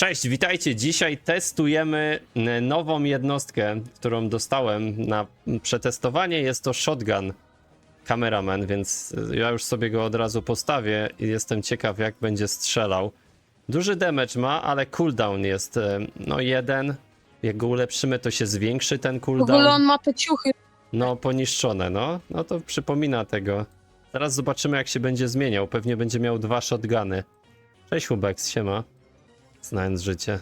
Cześć, witajcie. Dzisiaj testujemy nową jednostkę, którą dostałem na przetestowanie. Jest to shotgun cameraman, więc y, ja już sobie go od razu postawię i jestem ciekaw, jak będzie strzelał. Duży damage ma, ale cooldown jest y, no jeden. Jak go ulepszymy, to się zwiększy ten W ogóle cooldown. on ma te ciuchy. No, poniszczone, no. No to przypomina tego. Teraz zobaczymy, jak się będzie zmieniał. Pewnie będzie miał dwa shotguny. Cześć, Hubex, siema. Znając życie.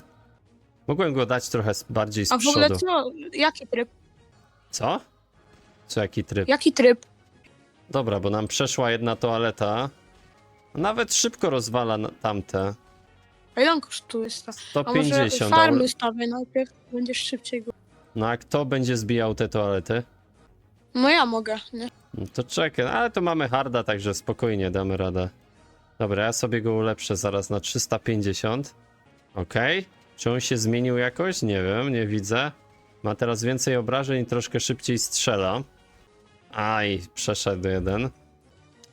Mogłem go dać trochę z- bardziej z A w ogóle przodu. co? Jaki tryb? Co? Co, jaki tryb? Jaki tryb? Dobra, bo nam przeszła jedna toaleta. Nawet szybko rozwala na- tamte. A ile on kosztuje? sta- A może 150. a u- farmy stawię najpierw, będziesz szybciej go... No a kto będzie zbijał te toalety? No ja mogę, nie? No to czekaj, ale to mamy harda, także spokojnie damy radę. Dobra, ja sobie go ulepszę zaraz na 350. Okej. Czy on się zmienił jakoś? Nie wiem, nie widzę. Ma teraz więcej obrażeń i troszkę szybciej strzela. Aj, przeszedł jeden.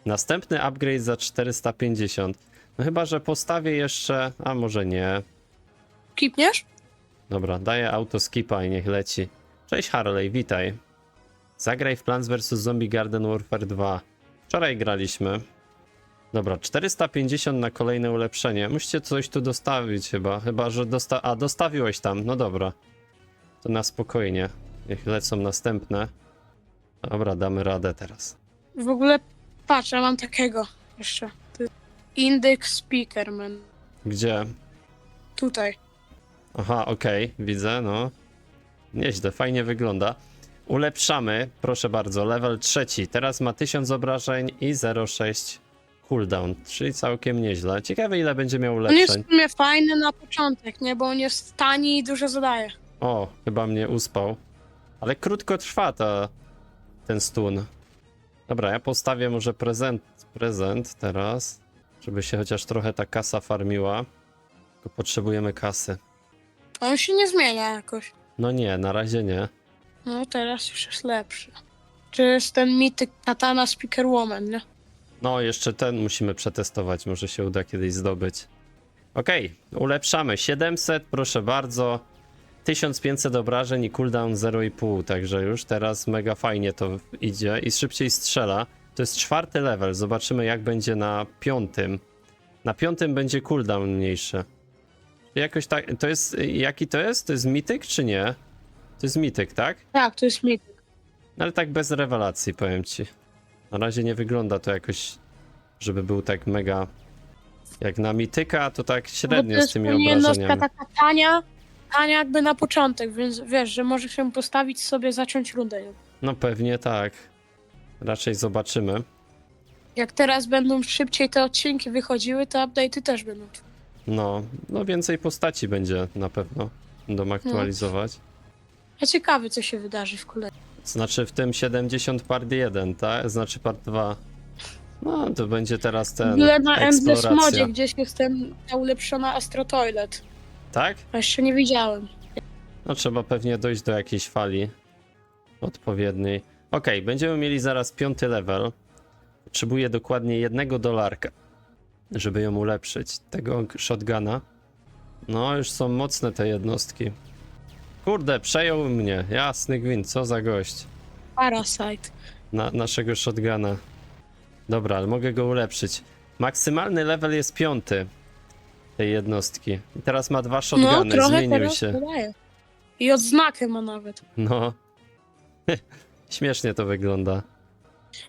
Następny upgrade za 450. No chyba, że postawię jeszcze... A może nie. Kipniesz? Dobra, daję autoskipa i niech leci. Cześć Harley, witaj. Zagraj w Plants vs. Zombie Garden Warfare 2. Wczoraj graliśmy. Dobra, 450 na kolejne ulepszenie. Musicie coś tu dostawić chyba. Chyba, że dosta... A, dostawiłeś tam. No dobra. To na spokojnie. Niech lecą następne. Dobra, damy radę teraz. W ogóle, patrz, ja mam takiego jeszcze. Index Speakerman. Gdzie? Tutaj. Aha, okej, widzę, no. Nieźle, fajnie wygląda. Ulepszamy, proszę bardzo, level trzeci. Teraz ma 1000 obrażeń i 0,6 cooldown, czyli całkiem nieźle. Ciekawe ile będzie miał On jest ulepszeń. w sumie fajny na początek, nie? Bo on jest tani i dużo zadaje. O, chyba mnie uspał. Ale krótko trwa ta, ten stun. Dobra, ja postawię może prezent, prezent teraz, żeby się chociaż trochę ta kasa farmiła. Tylko potrzebujemy kasy. On się nie zmienia jakoś. No nie, na razie nie. No teraz już jest lepszy. Czy jest ten mityk Katana Speakerwoman, nie? No, jeszcze ten musimy przetestować, może się uda kiedyś zdobyć. Okej, ulepszamy. 700, proszę bardzo. 1500 obrażeń i cooldown 0,5, także już teraz mega fajnie to idzie i szybciej strzela. To jest czwarty level, zobaczymy jak będzie na piątym. Na piątym będzie cooldown mniejszy. Jakoś tak, to jest, jaki to jest? To jest mityk czy nie? To jest mityk, tak? Tak, to jest mityk. No ale tak bez rewelacji, powiem ci. Na razie nie wygląda to jakoś, żeby był tak mega. Jak na mityka, to tak średnio z jest tymi jednostka obrażeniami. taka tania, tania jakby na początek, więc wiesz, że możesz się postawić sobie, zacząć rundę. No pewnie tak. Raczej zobaczymy. Jak teraz będą szybciej te odcinki wychodziły, to update'y też będą. No, no więcej postaci będzie na pewno. Będą aktualizować. A ciekawy, co się wydarzy w kolejnym. Znaczy w tym 70 part 1, tak? Znaczy part 2. No, to będzie teraz W ten. ogóle na Endless eksploracja. Modzie gdzieś jest ten, ta ulepszona Astro Toilet. Tak? A jeszcze nie widziałem. No trzeba pewnie dojść do jakiejś fali odpowiedniej. Okej, będziemy mieli zaraz piąty level. Potrzebuję dokładnie jednego dolarka, żeby ją ulepszyć. Tego shotguna. No, już są mocne te jednostki. Kurde, przejął mnie. Jasny gwint, co za gość. Parasite. Na, naszego shotguna. Dobra, ale mogę go ulepszyć. Maksymalny level jest piąty tej jednostki. I teraz ma dwa No, shotguny, trochę zmienił teraz się. dodaje. I odznakę ma nawet. No. Śmiesznie to wygląda.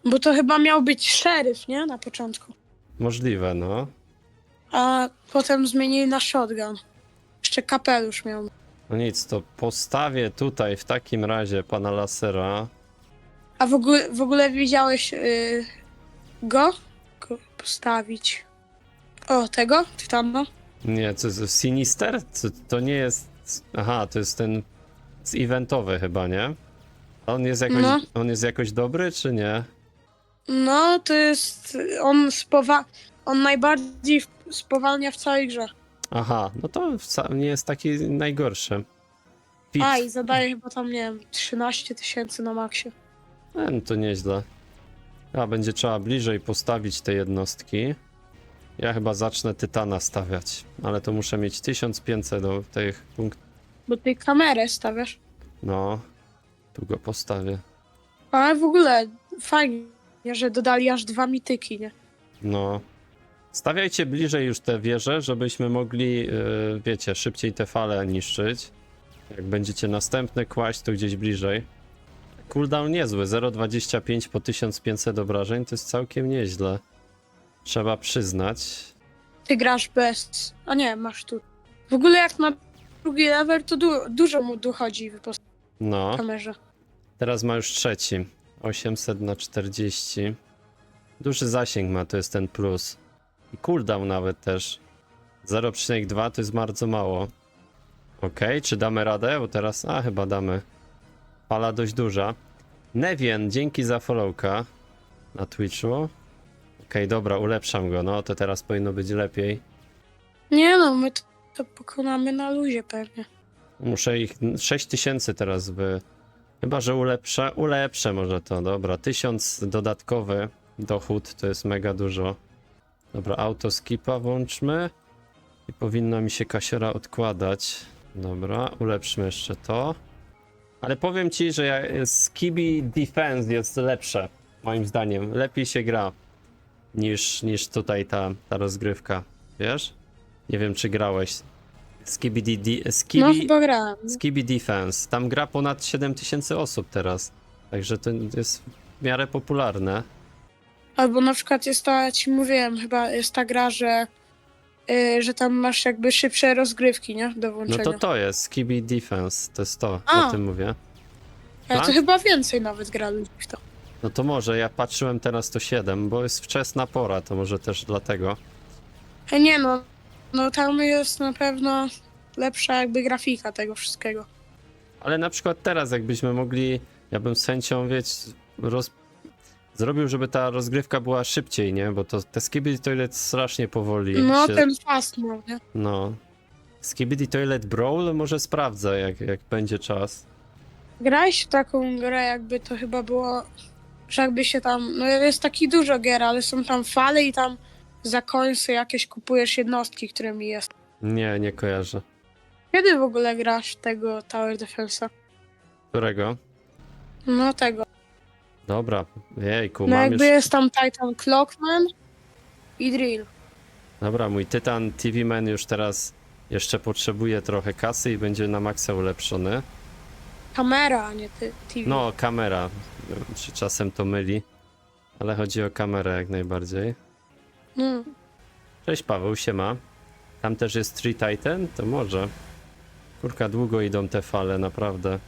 Bo to chyba miał być szeryf, nie? Na początku. Możliwe, no. A potem zmienili na shotgun. Jeszcze kapelusz miał. No nic, to postawię tutaj w takim razie pana lasera. A w ogóle, w ogóle widziałeś y, go? go? Postawić. O, tego? Tytana? Nie, co jest Sinister? Co, to nie jest. Aha, to jest ten z eventowy chyba, nie? A On jest jakoś, No. on jest jakoś dobry, czy nie? No, to jest. On spowa... On najbardziej w- spowalnia w całej grze. Aha, no to wcale nie jest taki najgorszy. Pit, A, i zadaje chyba tam, nie wiem, 13 tysięcy na maksie. e, no to nieźle. A będzie trzeba bliżej postawić te jednostki. Ja chyba zacznę Tytana stawiać, ale to muszę mieć 1500 do tych punktów. Bo ty kamerę stawiasz. No, tu go postawię. Ale w ogóle fajnie, że dodali aż dwa mityki, nie? No. Stawiajcie bliżej już te wieże, żebyśmy mogli, yy, wiecie, szybciej te fale niszczyć. Jak będziecie następne kłaść, to gdzieś bliżej. Cooldown niezły, 0,25 po 1500 obrażeń, to jest całkiem nieźle. Trzeba przyznać. Ty grasz bez... A nie, masz tu. W ogóle jak na drugi level, to du dużo mu dochodzi po No, kamerze. teraz ma już trzeci. 800 na 40. Duży zasięg ma, to jest ten plus. I cooldown nawet też. 0,2 to jest bardzo mało. Ok, czy damy radę? Bo teraz, a chyba damy. Fala dość duża. Nevien, dzięki za followka na Twitchu. Ok, dobra, ulepszam go, no to teraz powinno być lepiej. Nie no, my to, to pokonamy na luzie pewnie. Muszę ich 6000 teraz by. Chyba, że ulepszę. Ulepszę może to, dobra. 1000 dodatkowy dochód to jest mega dużo. Dobra, auto skipa włączmy. I powinna mi się kasiora odkładać. Dobra, ulepszmy jeszcze to. Ale powiem ci, że ja- Skibi Defense jest lepsze. Moim zdaniem. Lepiej się gra niż, niż tutaj ta, ta rozgrywka. Wiesz? Nie wiem, czy grałeś. Skibi, No Skibi, chyba grałem. Skibi Defense. Tam gra ponad 7000 osób teraz. Także to jest w miarę popularne. Albo na przykład jest ta, ci mówiłem, chyba jest ta gra, że, y, że tam masz jakby szybsze rozgrywki, nie? Do No włączenia. to to jest Skibi Defense. To jest to, A. o tym mówię. Ale tak? to chyba więcej nawet gra ludzi w to. No to może, ja patrzyłem teraz to 7, bo jest wczesna pora, to może też dlatego. E, Nie no, no tam jest na pewno lepsza jakby grafika tego wszystkiego. Ale na przykład teraz, jakbyśmy mogli, ja bym z chęcią, wieć, roz... zrobił, żeby ta rozgrywka była szybciej, nie? Bo to te Skibidi Toilet strasznie powoli No się... ten fast mode, nie? No. Skibidi Toilet Brawl może sprawdzę, jak, jak będzie czas. Grałeś w taką grę, jakby to chyba było, że jakby się tam, no jest taki dużo gier, ale są tam fale i tam za końce jakieś kupujesz jednostki, którymi jest. Nie, nie kojarzę. Kiedy w ogóle grasz tego Tower Defense'a? Którego? No tego. Dobra, jejku, No mam jakby już... jest tam Titan Clockman i Drill. Dobra, mój Tytan TV Man już teraz jeszcze potrzebuje trochę kasy i będzie na maksa ulepszony. Kamera, a nie ty, TV. No, kamera. Czy czasem to myli, ale chodzi o kamerę jak najbardziej. No. Cześć Paweł, siema. Tam też jest Tree Titan? To może. Kurka, długo idą te fale, naprawdę.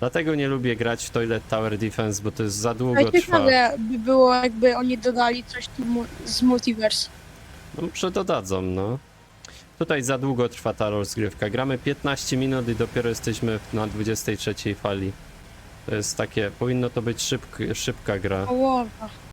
Dlatego nie lubię grać w Toilet Tower Defense, bo to jest za długo Ale trwa. ciekawe by było, jakby oni dodali coś tu mu- z multiverse. No, może dodadzą, no. Tutaj za długo trwa ta rozgrywka. Gramy 15 minut i dopiero jesteśmy na 23 fali. To jest takie, powinno to być szybk, szybka gra. Połowa.